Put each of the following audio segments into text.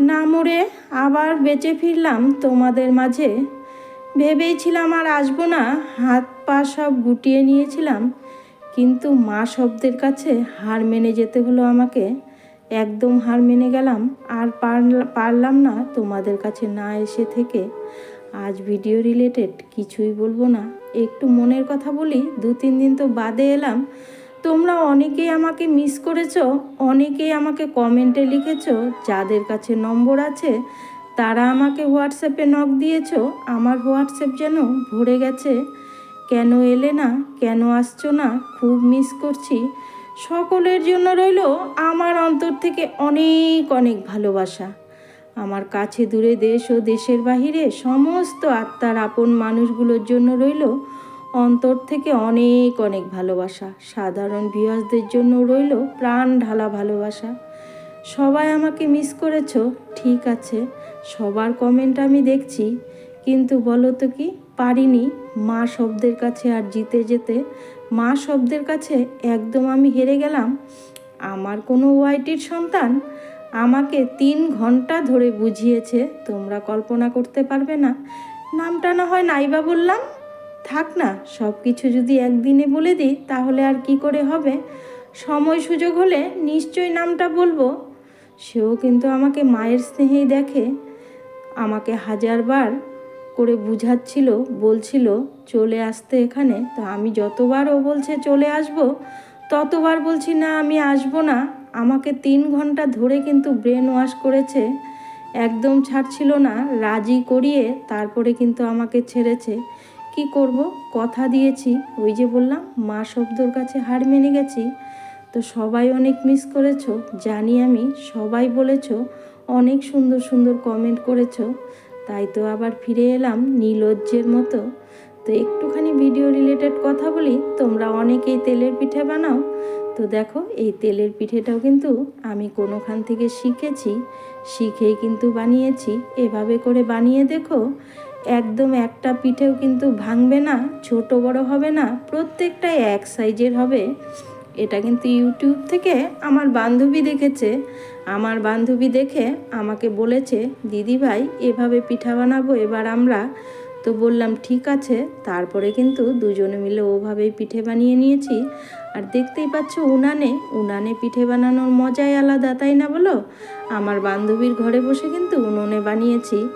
না মরে আবার বেঁচে ফিরলাম তোমাদের মাঝে। ভেবেইছিলাম আর আসব না, হাত পা সব গুটিয়ে নিয়েছিলাম। কিন্তু মা শব্দের কাছে হার মেনে যেতে হলো আমাকে। একদম হার মেনে গেলাম, আর পারল- পারলাম না তোমাদের কাছে না এসে থেকে। আজ ভিডিও রিলেটেড কিছুই বলব না। একটু মনের কথা বলি দু তিন দিন তো বাদে এলাম। তোমরা অনেকেই আমাকে মিস করেছ, অনেকেই আমাকে কমেন্টে লিখেছো, যাদের কাছে নম্বর আছে, তারা আমাকে হোয়াটসঅ্যাপে নক দিয়েছ, আমার হোয়াটসঅ্যাপ যেন ভরে গেছে। কেন এলে না, কেন আসছো না, খুব মিস করছি। সকলের জন্য রইল আমার অন্তর থেকে অনেক অনেক ভালোবাসা। আমার কাছে দূরে দেশ ও দেশের বাহিরে সমস্ত আত্মার আপন মানুষগুলোর জন্য রইল অন্তর থেকে অনেক অনেক ভালোবাসা। সাধারণ ভিউয়ার্সদের জন্য রইল প্রাণ ঢালা ভালোবাসা। সবাই আমাকে মিস করেছ, ঠিক আছে, সবার কমেন্ট আমি দেখছি, কিন্তু বলো তো কি, পারিনি, মা শব্দের কাছে আর জিতে যেতে। মা শব্দের কাছে একদম আমি হেরে গেলাম। আমার কোনো ওয়াইটির সন্তান আমাকে তিন ঘণ্টা ধরে বুঝিয়েছে, তোমরা কল্পনা করতে পারবে না। নামটা না হয় নাইবা বললাম থাক না সব কিছু যদি একদিনে বলে দিই, তাহলে আর কি করে হবে? সময় সুযোগ হলে নিশ্চয়ই নামটা বলব। সেও কিন্তু আমাকে মায়ের স্নেহেই দেখে। আমাকে হাজারবার করে বুঝাচ্ছিল, বলছিল, চলে আসতে এখানে, তো আমি যতবার ও বলছে চলে আসব, ততবার বলছি না আমি আসব না। আমাকে তিন ঘণ্টা ধরে কিন্তু ব্রেন ওয়াশ করেছে। একদম ছাড়ছিল না, রাজি করিয়ে তারপরে কিন্তু আমাকে ছেড়েছে। কি করব? কথা দিয়েছি। ওই যে বললাম, মা শব্দর কাছে হার মেনে গেছি। তো সবাই অনেক মিস করেছ। জানি আমি, সবাই বলেছ, অনেক সুন্দর সুন্দর কমেন্ট করেছ। তাই তো আবার ফিরে এলাম নীলজ্জের মতো। তো একটুখানি ভিডিও রিলেটেড কথা বলি, তোমরা অনেকেই তেলের পিঠে বানাও। তো দেখো, এই তেলের পিঠেটাও কিন্তু আমি কোনোখান থেকে শিখেছি। শিখেই কিন্তু বানিয়েছি। এভাবে করে বানিয়ে দেখো। একদম একটা পিঠেও কিন্তু ভাঙবে না, ছোট বড় হবে না, প্রত্যেকটাই এক সাইজের হবে। এটা কিন্তু ইউটিউব থেকে আমার বান্ধবী দেখেছে। আমার বান্ধবী দেখে আমাকে বলেছে, দিদি ভাই, এভাবে পিঠা বানাবো এবার আমরা। তো বললাম, ঠিক আছে। তারপরে কিন্তু দুজনে মিলে ওভাবেই পিঠে বানিয়ে নিয়েছি। আর দেখতেই পাচ্ছ উনানে উনানে পিঠে বানানোর মজাই আলাদা, তাই না বলো? আমার বান্ধবীর ঘরে বসে কিন্তু উনুনে বানিয়েছি।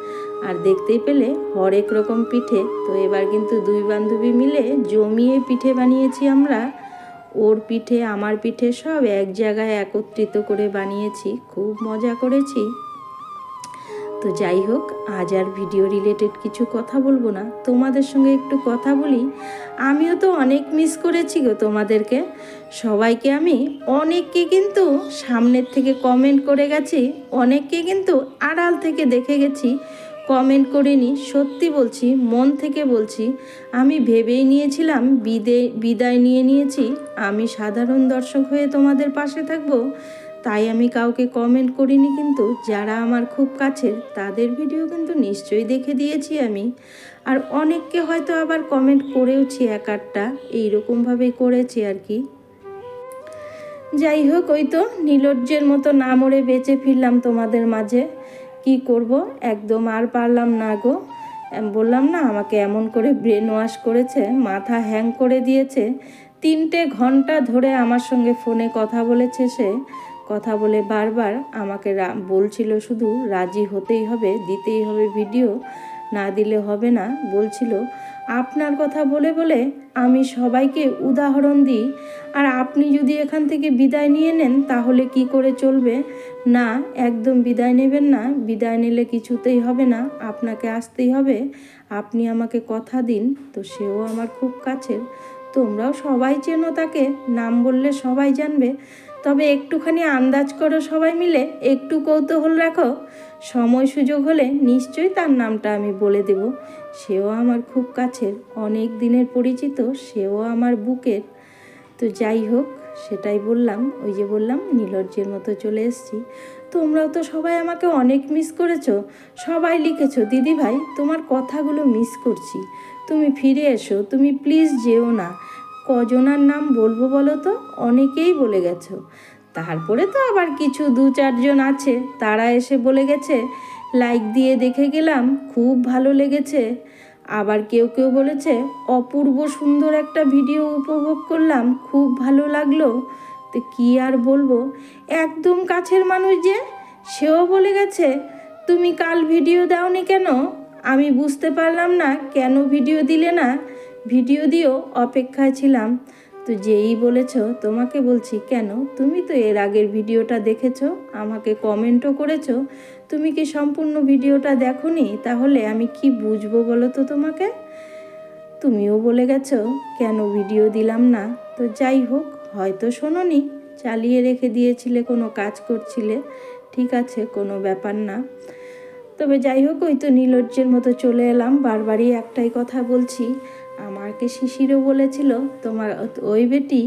আর দেখতেই পেলে হরেক রকম পিঠে। তো এবার কিন্তু দুই বান্ধবী মিলে জমিয়ে পিঠে বানিয়েছি আমরা। ওর পিঠে, আমার পিঠে সব এক জায়গায় একত্রিত করে বানিয়েছি। খুব মজা করেছি। তো যাই হোক, আজ আর ভিডিও রিলেটেড কিছু কথা বলব না। তোমাদের সঙ্গে একটু কথা বলি। আমিও তো অনেক মিস করেছি গো তোমাদেরকে। সবাইকে আমি অনেককে কিন্তু সামনের থেকে কমেন্ট করে গেছি, অনেককে কিন্তু আড়াল থেকে দেখে গেছি। কমেন্ট করিনি, সত্যি বলছি, মন থেকে বলছি, আমি ভেবেই নিয়েছিলাম বিদে, বিদায় নিয়ে নিয়েছি, আমি সাধারণ দর্শক হয়ে তোমাদের পাশে থাকব, তাই আমি কাউকে কমেন্ট করিনি কিন্তু, যারা আমার খুব কাছের, তাদের ভিডিও কিন্তু নিশ্চয়ই দেখে দিয়েছি আমি। আর অনেককে হয়তো আবার কমেন্ট করেওছি এক আধটা এইরকমভাবেই করেছি আর কি। যাই হোক, ওই তো নীলজ্জের মতো না মরে বেঁচে ফিরলাম তোমাদের মাঝে। কি করব? একদম আর পারলাম না গো। বললাম না, আমাকে এমন করে ব্রেন ওয়াশ করেছে, মাথা হ্যাং করে দিয়েছে। তিনটে ঘণ্টা ধরে আমার সঙ্গে ফোনে কথা বলেছে সে। কথা বলে বারবার আমাকে বলছিল শুধু, রাজি হতেই হবে, দিতেই হবে ভিডিও না দিলে হবে না। বলছিল আপনার কথা বলে বলে আমি সবাইকে উদাহরণ দিই। আর আপনি যদি এখান থেকে বিদায় নিয়ে নেন, তাহলে কি করে চলবে? না, একদম বিদায় নেবেন না। বিদায় নিলে কিছুতেই হবে না। আপনাকে আসতেই হবে। আপনি আমাকে কথা দিন। তো সেও আমার খুব কাছের। তোমরাও সবাই চেনো তাকে। নাম বললে সবাই জানবে। তবে একটুখানি আন্দাজ করো সবাই মিলে, একটু কৌতূহল রাখো। সময় সুযোগ হলে নিশ্চয়ই তার নামটা আমি বলে দেব। সেও আমার খুব কাছের, অনেক দিনের পরিচিত, সেও আমার বুকের। তো যাই হোক, সেটাই বললাম, ওই যে বললাম, নীলজ্জের মতো চলে এসেছি। তোমরাও তো সবাই আমাকে অনেক মিস করেছ। সবাই লিখেছো, দিদি ভাই, তোমার কথাগুলো মিস করছি। তুমি ফিরে এসো, তুমি প্লিজ যেও না। কজনার নাম বলব বলো তো? অনেকেই বলে গেছো। তারপরে তো আবার কিছু দু চারজন আছে, তারা এসে বলে গেছে লাইক দিয়ে দেখে গেলাম, খুব ভালো লেগেছে। আবার কেউ কেউ বলেছে, অপূর্ব সুন্দর একটা ভিডিও উপভোগ করলাম, খুব ভালো লাগল। তো কি আর বলব? একদম কাছের মানুষ যে, সেও বলে গেছে, তুমি কাল ভিডিও দাওনি কেন? আমি বুঝতে পারলাম না, কেন ভিডিও দিলে না? ভিডিও দিয়েও অপেক্ষায় ছিলাম। তো যেই বলেছ, তোমাকে বলছি কেন? তুমি তো এর আগের ভিডিওটা দেখেছ, আমাকে কমেন্টও করেছ। তুমি কি সম্পূর্ণ ভিডিওটা দেখোনি? তাহলে আমি কি বুঝব বলো তো তোমাকে? তুমিও বলে গেছো, কেন ভিডিও দিলাম না? তো যাই হোক, হয়তো শোনোনি। চালিয়ে রেখে দিয়েছিলে, কোনো কাজ করছিলে। ঠিক আছে, কোনো ব্যাপার না। তবে যাই হোক, ওই তো নীলজ্জের মতো চলে এলাম। বারবারই একটাই কথা বলছি। আমাকে শিশিরও বলেছিল, তোমার ওই বেটি,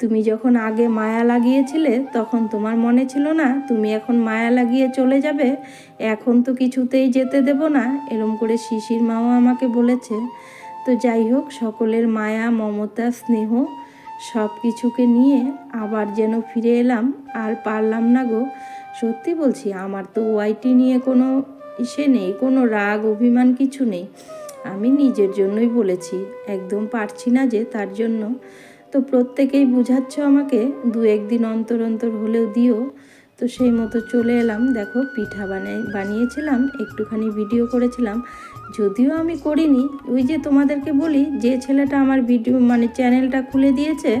তুমি যখন আগে মায়া লাগিয়েছিলে, তখন তোমার মনে ছিল না, তুমি এখন মায়া লাগিয়ে চলে যাবে, এখন তো কিছুতেই যেতে দেব না। এরম করে শিশির মাও আমাকে বলেছে। তো যাই হোক, সকলের মায়া, মমতা, স্নেহ সব কিছুকে নিয়ে আবার যেন ফিরে এলাম, আর পারলাম না গো। সত্যি বলছি, আমার তো ওয়াইটি নিয়ে কোনো ইসে নেই, কোনো রাগ, অভিমান কিছু নেই। আমি নিজের জন্যই বলেছি, একদম পারছি না যে তার জন্য। তো প্রত্যেকেই বুঝাচ্ছ আমাকে, দু একদিন অন্তর অন্তর হলেও দিও। তো সেই মতো চলে এলাম। দেখো, পিঠা বানাই, বানিয়েছিলাম, একটুখানি ভিডিও করেছিলাম। যদিও আমি করিনি, ওই যে তোমাদেরকে বলি, যে ছেলেটা আমার ভিডিও মানে চ্যানেলটা খুলে দিয়েছে,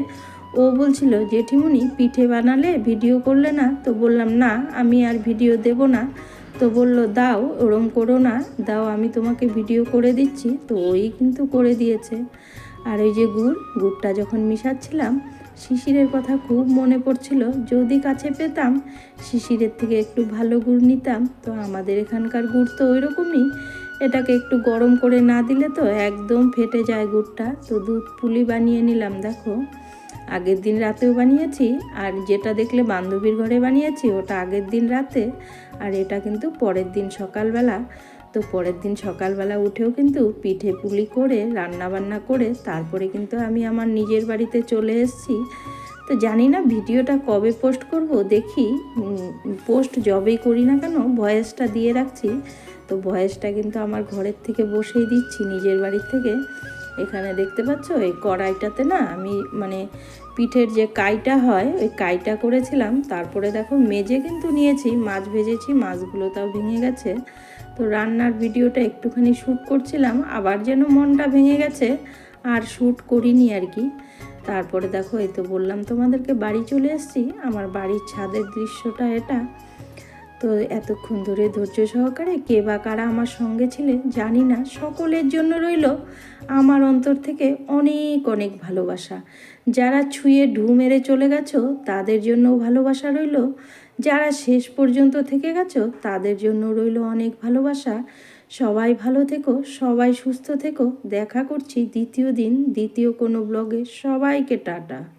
ও বলছিল জেঠিমুনি পিঠে বানালে ভিডিও করলে না? তো বললাম, না, আমি আর ভিডিও দেব না। তো বলল, দাও, ওরম করো না। দাও, আমি তোমাকে ভিডিও করে দিচ্ছি। তো ওই কিন্তু করে দিয়েছে। আর ওই যে গুড়, গুড়টা যখন মিশাচ্ছিলাম, শিশিরের কথা খুব মনে পড়ছিল। যদি কাছে পেতাম, শিশিরের থেকে একটু ভালো গুড় নিতাম। তো আমাদের এখানকার গুড় তো ওই রকমই এটাকে একটু গরম করে না দিলে তো একদম ফেটে যায় গুড়টা। তো দুধ পুলি বানিয়ে নিলাম, দেখো। আগের দিন রাতেও বানিয়েছি, আর যেটা দেখলে বান্ধবীর ঘরে বানিয়েছি ওটা আগের দিন রাতে, আর এটা কিন্তু পরের দিন সকালবেলা। তো পরের দিন সকালবেলা উঠেও কিন্তু পিঠে পুলি করে রান্না বান্না করে, তারপরে কিন্তু আমি আমার নিজের বাড়িতে চলে এসেছি। তো জানি না ভিডিওটা কবে পোস্ট করব, দেখি পোস্ট যবেই করি না কেন, ভয়েসটা দিয়ে রাখছি। তো ভয়েসটা কিন্তু আমার ঘরের থেকে বসেই দিচ্ছি নিজের বাড়ির থেকে। এখানে দেখতে পাচ্ছ? এই কড়াইটাতে না আমি মানে পিঠের যে কাইটা হয়, ওই কাইটা করেছিলাম। তারপরে দেখো মেজে কিন্তু নিয়েছি, মাছ ভেজেছি, মাছগুলো তাও ভেঙে গেছে। তো রান্নার ভিডিওটা একটুখানি শ্যুট করছিলাম, আবার যেন মনটা ভেঙে গেছে, আর শ্যুট করিনি আর কি। তারপরে দেখো, এই তো বললাম তোমাদেরকে, বাড়ি চলে এসেছি। আমার বাড়ির ছাদের দৃশ্যটা এটা। তো এতক্ষণ ধরে ধৈর্য সহকারে কে বা কারা আমার সঙ্গে ছিলেন জানি না, সকলের জন্য রইল। আমার অন্তর থেকে অনেক অনেক ভালোবাসা। যারা ছুঁয়ে ঢু মেরে চলে গেছো, তাদের জন্য ভালোবাসা রইল। যারা শেষ পর্যন্ত থেকে গেছো, তাদের জন্য রইল অনেক ভালোবাসা। সবাই ভালো থেকো, সবাই সুস্থ থেকো। দেখা করছি দ্বিতীয় দিন, দ্বিতীয় কোনো ব্লগে সবাইকে টাটা।